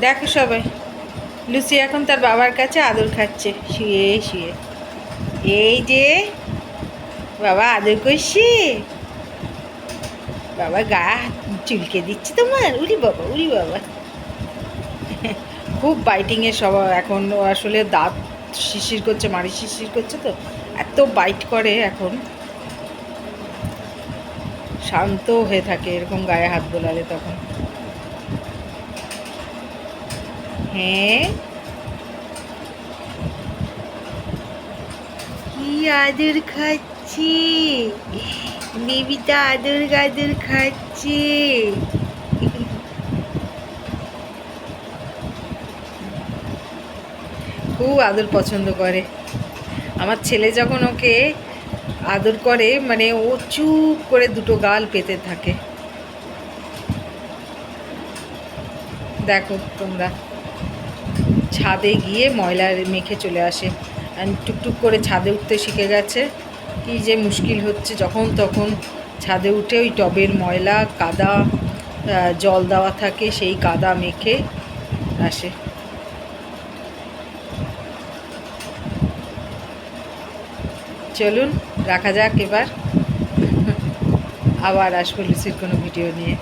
দেখো সবাই। লুসি এখন তার বাবার কাছে আদর খাচ্ছে। শুয়ে শুয়ে। এই যে, বাবা আদর করছি। বাবা গা চুলকে দিচ্ছে তোমার। উরি বাবা উরি বাবা। খুব বাইটিংয়ের স্বভাব। এখন আসলে দাঁত শিশির করছে মারি শিশির করছে তো। এত বাইট করে এখন। শান্ত হয়ে থাকে, এরকম গায়ে হাত বোলালে তখন। হ্যাঁ কি আদর খাচ্ছি বেবিটা আদর গাদর খাচ্ছে খুব আদর পছন্দ করে আমার ছেলে যখন ওকে আদর করে মানে ও চুপ করে দুটো গাল পেতে থাকে। দেখো তোমরা। ছাদে গিয়ে ময়লা মেখে চলে আসে। টুকটুক করে ছাদে উঠতে শিখে গেছে। কি যে মুশকিল হচ্ছে যখন তখন। ছাদে উঠে ওই টবের ময়লা, কাদা জল দেওয়া থাকে, সেই কাদা মেখে আসে। চলুন, রাখা যাক এবার। আবার আসব লুসির কোনো ভিডিও নিয়ে।